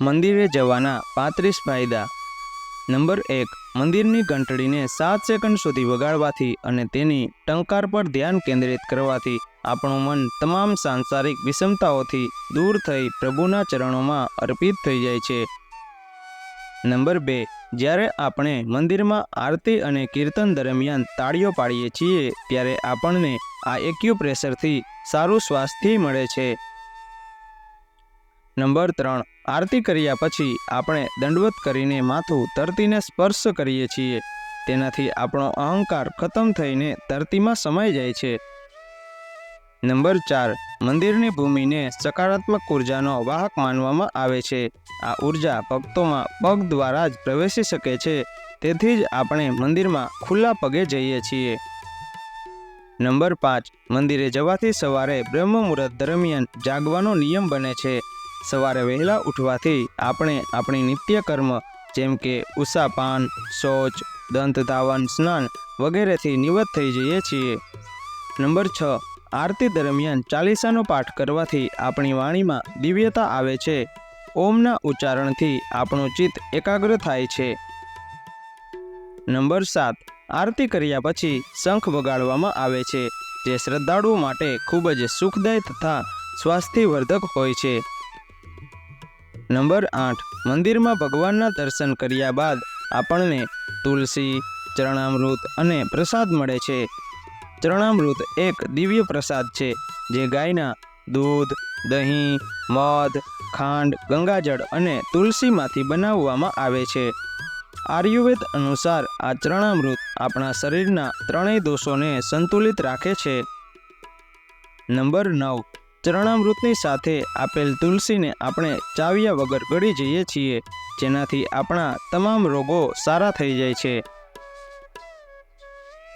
મંદિરે જવાના પાંત્રીસ ફાયદા. નંબર એક, મંદિરની ઘંટડીને સાત સેકન્ડ સુધી વગાડવાથી અને તેની ટંકાર પર ધ્યાન કેન્દ્રિત કરવાથી આપણું મન તમામ સાંસારિક વિષમતાઓથી દૂર થઈ પ્રભુના ચરણોમાં અર્પિત થઈ જાય છે. નંબર બે, જ્યારે આપણે મંદિરમાં આરતી અને કીર્તન દરમિયાન તાળીઓ પાડીએ છીએ, ત્યારે આપણને આ એક્યુપ્રેશરથી સારું સ્વાસ્થ્ય મળે છે. નંબર ત્રણ, આરતી કર્યા પછી આપણે દંડવત કરીને માથું તરતીને સ્પર્શ કરીએ છીએ. તેનાથી આપણો અહંકાર ખતમ થઈને તરતીમાં સમાઈ જાય છે. નંબર ચાર, મંદિરની ભૂમિને સકારાત્મક ઉર્જાનો વાહક માનવામાં આવે છે. આ ઊર્જા ભક્તોમાં પગ દ્વારા જ પ્રવેશી શકે છે. તેથી જ આપણે મંદિરમાં ખુલ્લા પગે જઈએ છીએ. નંબર પાંચ, મંદિરે જવાથી સવારે બ્રહ્મ મુહૂર્ત દરમિયાન જાગવાનો નિયમ બને છે. સવારે વહેલા ઉઠવાથી આપણે આપણી નિત્ય કર્મ, જેમ કે ઉષાપાન, શૌચ, દંત ધાવન સ્નાન વગેરેથી નિવૃત્ત થઈ જઈએ છીએ. નંબર છ. આરતી દરમિયાન ચાલીસાનો પાઠ કરવાથી આપણી વાણીમાં દિવ્યતા આવે છે. ઓમના ઉચ્ચારણથી આપણું ચિત્ત એકાગ્ર થાય છે. નંબર સાત. આરતી કર્યા પછી શંખ વગાડવામાં આવે છે, જે શ્રદ્ધાળુઓ માટે ખૂબ જ સુખદાય તથા સ્વાસ્થ્યવર્ધક હોય છે. નંબર આઠ. મંદિરમાં ભગવાનના દર્શન કર્યા બાદ આપણને તુલસી, ચરણામૃત અને પ્રસાદ મળે છે. ચરણામૃત એક દિવ્ય પ્રસાદ છે, જે ગાયના દૂધ, દહીં, મધ, ખાંડ, ગંગાજળ અને તુલસીમાંથી બનાવવામાં આવે છે. આયુર્વેદ અનુસાર આ ચરણામૃત આપણા શરીરના ત્રણેય દોષોને સંતુલિત રાખે છે. નંબર નવ. ચરણામૃતની સાથે આપેલ તુલસીને આપણે ચાવ્યા વગર ગળી જઈએ છીએ, જેનાથી આપણા તમામ રોગો સારા થઈ જાય છે.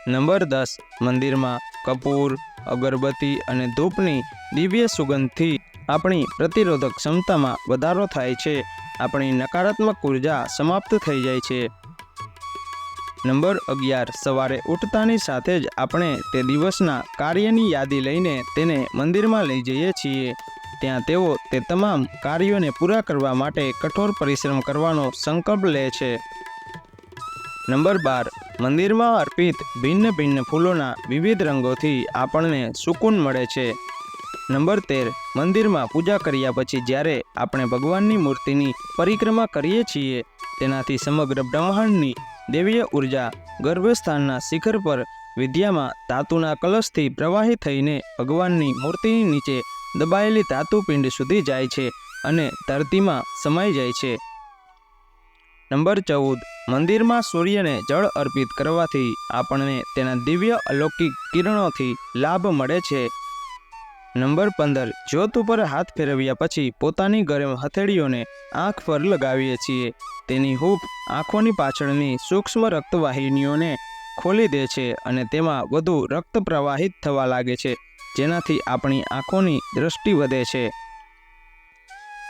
નંબર દસ, મંદિરમાં કપૂર, અગરબત્તી અને ધૂપની દિવ્ય સુગંધથી આપણી પ્રતિરોધક ક્ષમતામાં વધારો થાય છે. આપણી નકારાત્મક ઊર્જા સમાપ્ત થઈ જાય છે. નંબર અગિયાર. સવારે ઉઠતાની સાથે જ આપણે તે દિવસના કાર્યની યાદી લઈને તેને મંદિરમાં લઈ જઈએ છીએ. ત્યાં તેઓ તે તમામ કાર્યોને પૂરા કરવા માટે કઠોર પરિશ્રમ કરવાનો સંકલ્પ લે છે. નંબર બાર. મંદિરમાં અર્પિત ભિન્ન ભિન્ન ફૂલોના વિવિધ રંગોથી આપણને સુકૂન મળે છે. નંબર તેર. મંદિરમાં પૂજા કર્યા પછી જ્યારે આપણે ભગવાનની મૂર્તિની પરિક્રમા કરીએ છીએ, તેનાથી સમગ્ર બ્રહ્માંડની દેવીય ઊર્જા ગર્ભસ્થાનના શિખર પર વિદ્યામાં ધાતુના કલશથી પ્રવાહિત થઈને ભગવાનની મૂર્તિની નીચે દબાયેલી ધાતુપિંડ સુધી જાય છે અને ધરતીમાં સમાઈ જાય છે. નંબર ચૌદ. મંદિરમાં સૂર્યને જળ અર્પિત કરવાથી આપણને તેના દિવ્ય અલૌકિક કિરણોથી લાભ મળે છે. નંબર પંદર, જ્યોત ઉપર હાથ ફેરવ્યા પછી પોતાની ગરમ હથેળીઓને આંખ પર લગાવીએ છીએ. તેની હૂપ આંખોની પાછળની સૂક્ષ્મ રક્તવાહિનીઓને ખોલી દે છે અને તેમાં વધુ રક્ત પ્રવાહિત થવા લાગે છે, જેનાથી આપણી આંખોની દૃષ્ટિ વધે છે.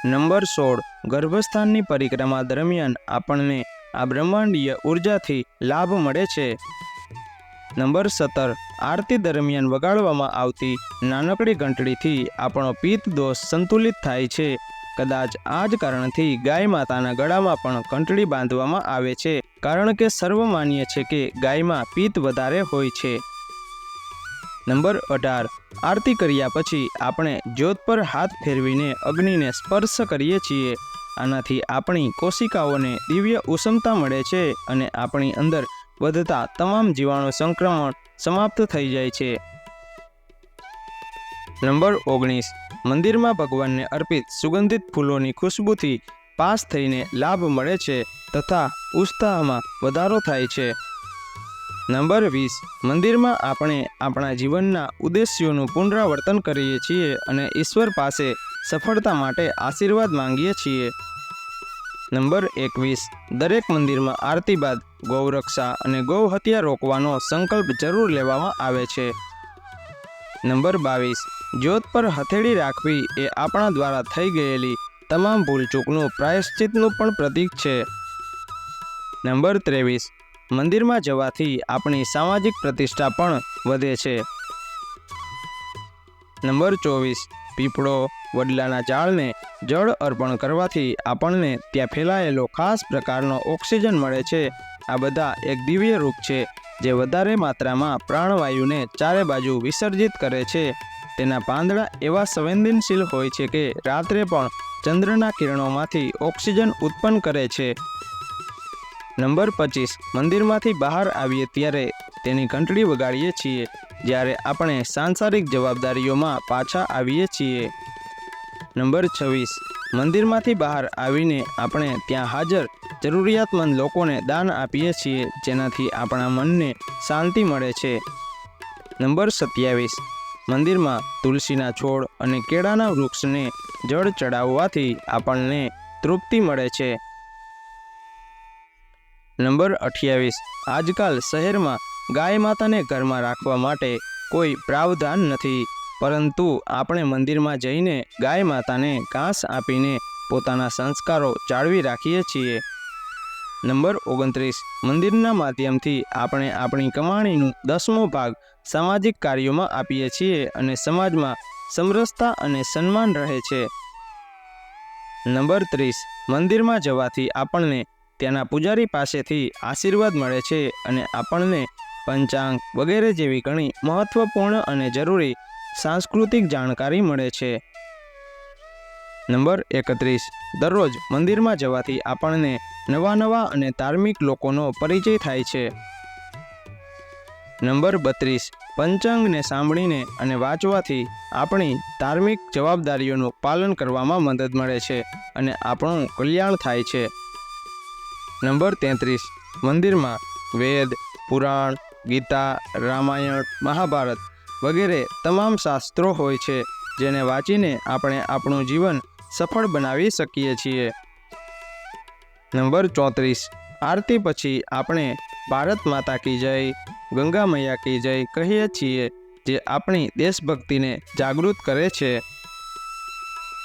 નંબર સોળ, ગર્ભસ્થાનની પરિક્રમા દરમિયાન આપણને આ બ્રહ્માંડીય ઉર્જાથી લાભ મળે છે. નંબર સત્તર. આરતી દરમિયાન વગાડવામાં આવતી નાનકડી ઘંટડીથી આપણો પિત્ત દોષ સંતુલિત થાય છે. કદાચ આ જ કારણથી ગાય માતાના ગળામાં પણ ઘંટડી બાંધવામાં આવે છે, કારણ કે સર્વમાન્ય છે કે ગાયમાં પિત્ત વધારે હોય છે. નંબર અઢાર. આરતી કર્યા પછી આપણે જ્યોત પર હાથ ફેરવીને અગ્નિને સ્પર્શ કરીએ છીએ. આનાથી આપણી કોશિકાઓને દિવ્ય ઉષમતા મળે છે અને આપણી અંદર વધતા તમામ જીવાણુ સંક્રમણ સમાપ્ત થઈ જાય છે. નંબર ઓગણીસ. મંદિરમાં ભગવાનને અર્પિત સુગંધિત ફૂલોની ખુશ્બુથી પાસ થઈને લાભ મળે છે તથા ઉત્સાહમાં વધારો થાય છે. નંબર વીસ. મંદિરમાં આપણે આપણા જીવનના ઉદ્દેશ્યોનું પુનરાવર્તન કરીએ છીએ અને ઈશ્વર પાસે સફળતા માટે આશીર્વાદ માંગીએ છીએ. નંબર એકવીસ. દરેક મંદિરમાં આરતી બાદ ગૌરક્ષા અને ગૌ હત્યા રોકવાનો સંકલ્પ જરૂર લેવામાં આવે છે. નંબર બાવીસ. જ્યોત પર હથેળી રાખવી એ આપણા દ્વારા થઈ ગયેલી તમામ ભૂલચૂકનું પ્રાયશ્ચિતનું પણ પ્રતીક છે. નંબર ત્રેવીસ. મંદિરમાં જવાથી આપણી સામાજિક પ્રતિષ્ઠા પણ વધે છે. નંબર ચોવીસ. પીપળો, વડલાના ઝાડને જળ અર્પણ કરવાથી આપણને ત્યાં ફેલાયેલો ખાસ પ્રકારનો ઓક્સિજન મળે છે. આ બધા એક દિવ્ય રૂપ છે, જે વધારે માત્રામાં પ્રાણવાયુને ચારે બાજુ વિસર્જિત કરે છે. તેના પાંદડા એવા સંવેદનશીલ હોય છે કે રાત્રે પણ ચંદ્રના કિરણોમાંથી ઓક્સિજન ઉત્પન્ન કરે છે. નંબર પચીસ. મંદિરમાંથી બહાર આવીએ ત્યારે તેની ઘંટડી વગાડીએ છીએ, જ્યારે આપણે સાંસારિક જવાબદારીઓમાં પાછા આવીએ છીએ. નંબર છવ્વીસ. મંદિરમાંથી બહાર આવીને આપણે ત્યાં હાજર જરૂરિયાતમંદ લોકોને દાન આપીએ છીએ, જેનાથી આપણા મનને શાંતિ મળે છે. નંબર સત્યાવીસ. મંદિરમાં તુલસીના છોડ અને કેળાના વૃક્ષને જળ ચડાવવાથી આપણને તૃપ્તિ મળે છે. નંબર અઠ્યાવીસ. આજકાલ શહેરમાં ગાય માતાને ઘરમાં રાખવા માટે કોઈ પ્રાવધાન નથી, પરંતુ આપણે મંદિરમાં જઈને ગાય માતાને ઘાસ આપીને પોતાના સંસ્કારો જાળવી રાખીએ છીએ. નંબર ઓગણત્રીસ. મંદિરના માધ્યમથી આપણે આપણી કમાણીનું દસમો ભાગ સામાજિક કાર્યોમાં આપીએ છીએ અને સમાજમાં સમરસતા અને સન્માન રહે છે. નંબર ત્રીસ. મંદિરમાં જવાથી આપણને ત્યાંના પૂજારી પાસેથી આશીર્વાદ મળે છે અને આપણને પંચાંગ વગેરે જેવી ઘણી મહત્વપૂર્ણ અને જરૂરી સાંસ્કૃતિક જાણકારી મળે છે. નંબર એકત્રીસ. દરરોજ મંદિરમાં જવાથી આપણને નવા નવા અને ધાર્મિક લોકોનો પરિચય થાય છે. નંબર બત્રીસ. પંચાંગને સાંભળીને અને વાંચવાથી આપણી ધાર્મિક જવાબદારીઓનું પાલન કરવામાં મદદ મળે છે અને આપણું કલ્યાણ થાય છે. નંબર તેત્રીસ. મંદિરમાં વેદ, પુરાણ, ગીતા, રામાયણ, મહાભારત વગેરે તમામ શાસ્ત્રો હોય છે, જેને વાંચીને આપણે આપણું જીવન સફળ બનાવી શકીએ છીએ. નંબર ચોત્રીસ. આરતી પછી આપણે ભારત માતા કી જય, ગંગા મૈયા કી જય કહીએ છીએ જે આપણી દેશભક્તિને જાગૃત કરે છે.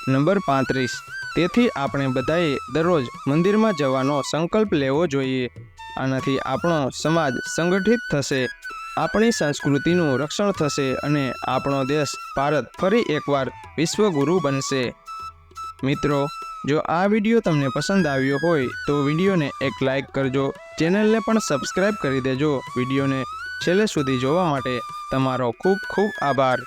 નંબર પાંત્રીસ. તેથી આપણે બધાએ દરરોજ મંદિરમાં જવાનો સંકલ્પ લેવો જોઈએ. આનાથી આપણો સમાજ સંગઠિત થશે, આપણી સંસ્કૃતિનું રક્ષણ થશે અને આપણો દેશ ભારત ફરી એકવાર વિશ્વગુરુ બનશે. મિત્રો, જો આ વીડિયો તમને પસંદ આવ્યો હોય, તો વિડીયોને એક લાઈક કરજો. ચેનલને પણ સબસ્ક્રાઈબ કરી દેજો. વિડીયોને છેલ્લે સુધી જોવા માટે તમારો ખૂબ ખૂબ આભાર.